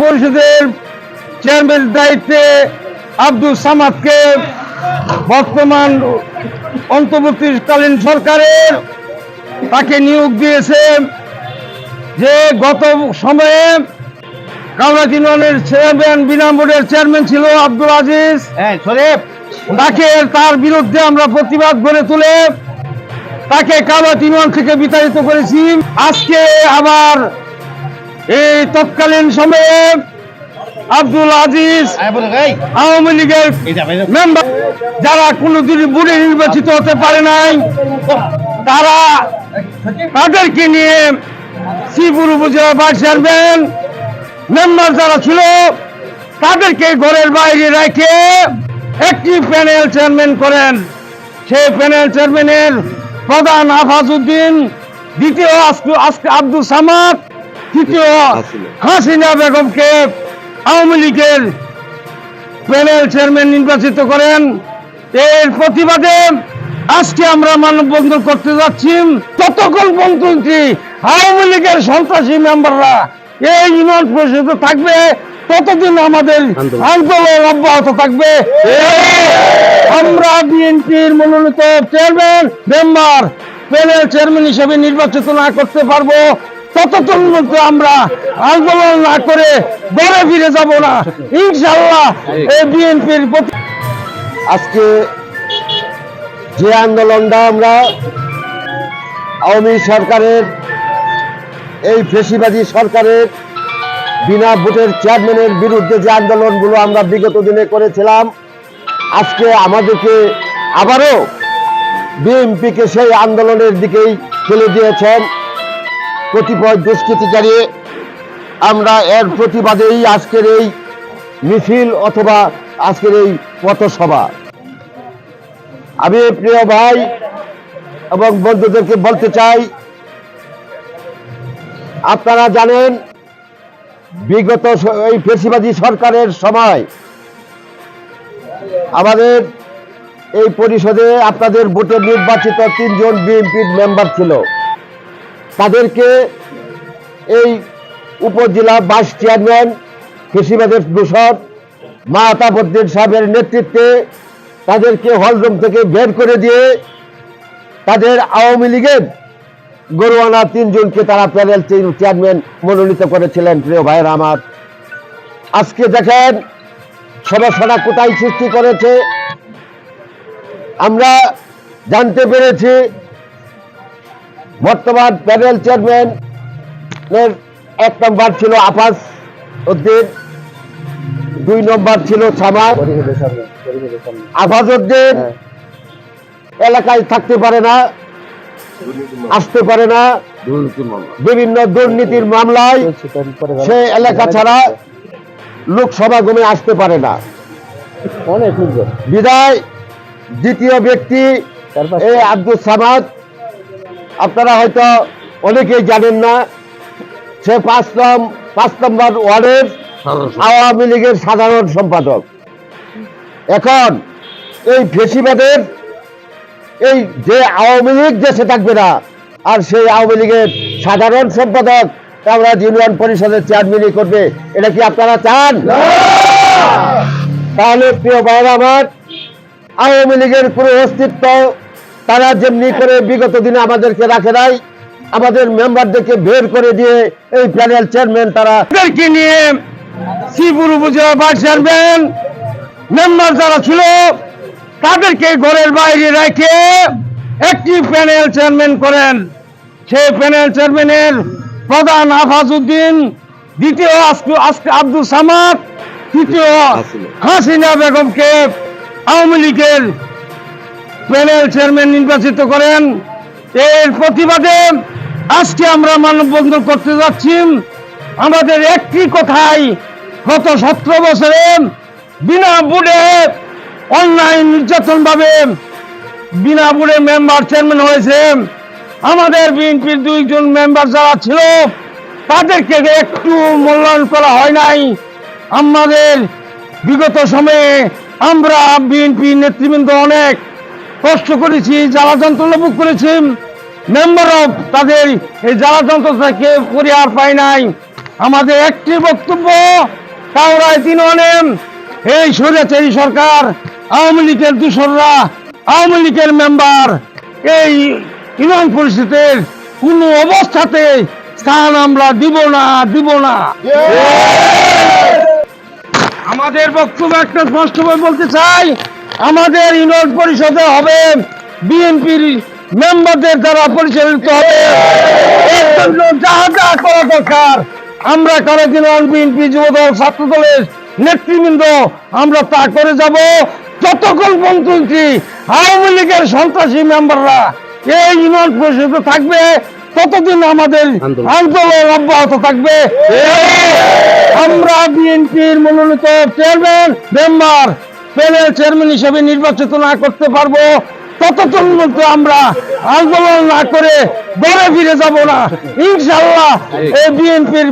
পরিষদের চেয়ারম্যান দায়িত্বে আব্দুল সামাদকে বর্তমান অন্তর্বর্তীকালীন সরকারের তাকে নিয়োগ দিয়েছে যে গত সময়ে কামরাজ ইউনিয়নের চেয়ারম্যান বিনাম বোর্ডের চেয়ারম্যান ছিল আব্দুল আজিজ। হ্যাঁ শরীফ। তাকে তার বিরুদ্ধে আমরা প্রতিবাদ গড়ে তুলে তাকে কামরাজ ইউনিয়ন থেকে বিতাড়িত করেছি। আজকে আবার এই তৎকালীন সময়ে আব্দুল আজিজ আওয়ামী লীগের মেম্বার যারা কোনোদিন বুড়ে নির্বাচিত হতে পারে নাই তারা তাদেরকে নিয়ে শ্রীপুর উপজেলা ভাইস চেয়ারম্যান মেম্বার যারা ছিল তাদেরকে ঘরের বাইরে রেখে একটি প্যানেল চেয়ারম্যান করেন। সেই প্যানেল চেয়ারম্যানের প্রধান আফাজউদ্দিন দ্বিতীয় আজকে- আজকে আব্দুল সামাদ তৃতীয় হাসিনা বেগমকে আওয়ামী লীগের প্যানেল চেয়ারম্যান নির্বাচিত করেন। এর প্রতিবাদে আজকে আমরা মানববন্ধন করতে যাচ্ছি। ততক্ষণ পর্যন্ত আওয়ামী লীগের সন্ত্রাসী মেম্বাররা এই ইউনিয়ন পরিষদে থাকবে। ততদিন আমাদের আন্দোলন। অব্যাহত থাকবে। আমরা বিএনপির মনোনীত চেয়ারম্যান মেম্বার প্যানেল চেয়ারম্যান হিসেবে নির্বাচিত না করতে পারব। ততক্ষণ আমরা আন্দোলন না করে ঘরে ফিরে যাব না? ইনশাল্লাহ এই বিএনপির প্রতি আজকে যে আন্দোলনটা আমরা আওয়ামী সরকারের, এই ফেসিবাদী সরকারের বিনা ভোটের চেয়ারম্যানের বিরুদ্ধে যে আন্দোলনগুলো আমরা বিগত দিনে করেছিলাম, আজকে আমাদেরকে আবারও বিএনপিকে সেই আন্দোলনের দিকেই ঠেলে দিয়েছেন। কতিপয় দুষ্কৃতিকারী আমরা এর প্রতিবাদেই আজকের এই মিছিল অথবা আজকের এই পথসভা। আমি প্রিয় ভাই এবং বন্ধুদেরকে বলতে চাই, আপনারা জানেন, বিগত এই ফেসিবাদী সরকারের সময় আমাদের এই পরিষদে আপনাদের ভোটে নির্বাচিত তিনজন বিএনপির মেম্বার ছিল। তাদেরকে এই উপজেলা ভাইস চেয়ারম্যান কৃষিবাদের দূষণ মাহতাবুদ্দিন সাহেবের নেতৃত্বে তাদেরকে হলরুম থেকে বের করে দিয়ে তাদের আওয়ামী লীগের গরুয়ানা তিনজনকে তারা প্যানেল চেয়ারম্যান মনোনীত করেছিলেন। প্রিয় ভাইয়ের আমার, আজকে দেখেন সমস্যাটা কোথায় সৃষ্টি করেছে। আমরা জানতে পেরেছি বর্তমান প্যানেল চেয়ারম্যান এর এক নম্বর ছিল আফাস উদ্দিন দুই নম্বর ছিল সামাদ। আফাজ উদ্দিন এলাকায় থাকতে পারে না আসতে পারে না। বিভিন্ন দুর্নীতির মামলায় সে এলাকা ছাড়া লোকসভা গমে আসতে পারে না। বিদায় দ্বিতীয় ব্যক্তি এই আব্দুল সামাদ আপনারা হয়তো অনেকেই জানেন না সে পাঁচ নম পাঁচ নম্বর ওয়ার্ডের আওয়ামী লীগের সাধারণ সম্পাদক। এখন এই ফেসিবাদের এই যে আওয়ামী লীগ দেশে থাকবে না আর সেই আওয়ামী লীগের সাধারণ সম্পাদক আমরা ইউনিয়ন পরিষদের চেয়ারম্যানই করবে এটা কি আপনারা চান? তাহলে প্রিয় ভাইরা আমার আওয়ামী লীগের কোনো অস্তিত্ব তারা যেমনি করে বিগত দিনে আমাদেরকে রাখে নাই আমাদের মেম্বারদেরকে বের করে দিয়ে এই প্যানেল চেয়ারম্যান তারা তাদেরকে নিয়ে শ্রীপুর উপজেলা ভাইস চেয়ারম্যান মেম্বার যারা ছিল তাদেরকে ঘরের বাইরে রেখে একটি প্যানেল চেয়ারম্যান করেন। সেই প্যানেল চেয়ারম্যানের প্রধান আফাজউদ্দিন দ্বিতীয় আজকে- আজকে আব্দুল সামাদ তৃতীয় হাসিনা বেগমকে আওয়ামী লীগের প্যানেল চেয়ারম্যান নির্বাচিত করেন। এর প্রতিবাদে আজকে আমরা মানববন্ধন করতে যাচ্ছি। আমাদের একটি কথাই গত সতেরো বছরে বিনা বুড়ে অনলাইন নির্যাতন ভাবে বিনা বুড়ে মেম্বার চেয়ারম্যান হয়েছে। আমাদের বিএনপির দুইজন মেম্বার যারা ছিল, তাদেরকে একটু মূল্যায়ন করা হয় নাই। আমাদের বিগত সময়ে আমরা বিএনপি নেতৃবৃন্দ অনেক কষ্ট করেছি জ্বালা যন্ত্রণা ভোগ করেছি। মেম্বার অফ তাদের এই জ্বালা যন্ত্র থেকে পরিহার পায় নাই। আমাদের একটি বক্তব্য কাউরায় তিন অনেম এই স্বৈরাচারী সরকার আওয়ামী লীগের দূষররা আওয়ামী লীগের মেম্বার এই ইউনিয়ন পরিষদের কোনো অবস্থাতে স্থান আমরা দিব না দিব না। আমাদের বক্তব্য একটা স্পষ্টভাবে বলতে চাই আমাদের ইউনিয়ন পরিষদে হবে বিএনপির মেম্বারদের দ্বারা পরিচালিত হবে। যা যা করা দরকার আমরা করে ইউনিয়ন বিএনপি যুবদল ছাত্র দলের নেতৃবৃন্দ আমরা তা করে যাব। যতক্ষণ পর্যন্ত আওয়ামী লীগের সন্ত্রাসী মেম্বাররা এই ইউনিয়ন পরিষদে থাকবে ততদিন আমাদের আন্দোলন অব্যাহত থাকবে। আমরা বিএনপির মনোনীত চেয়ারম্যান মেম্বার প্যানেল চেয়ারম্যান হিসেবে নির্বাচিত না করতে পারব, ততক্ষণ পর্যন্ত আমরা আন্দোলন না করে ঘরে ফিরে যাব না। ইনশাল্লাহ এই বিএনপির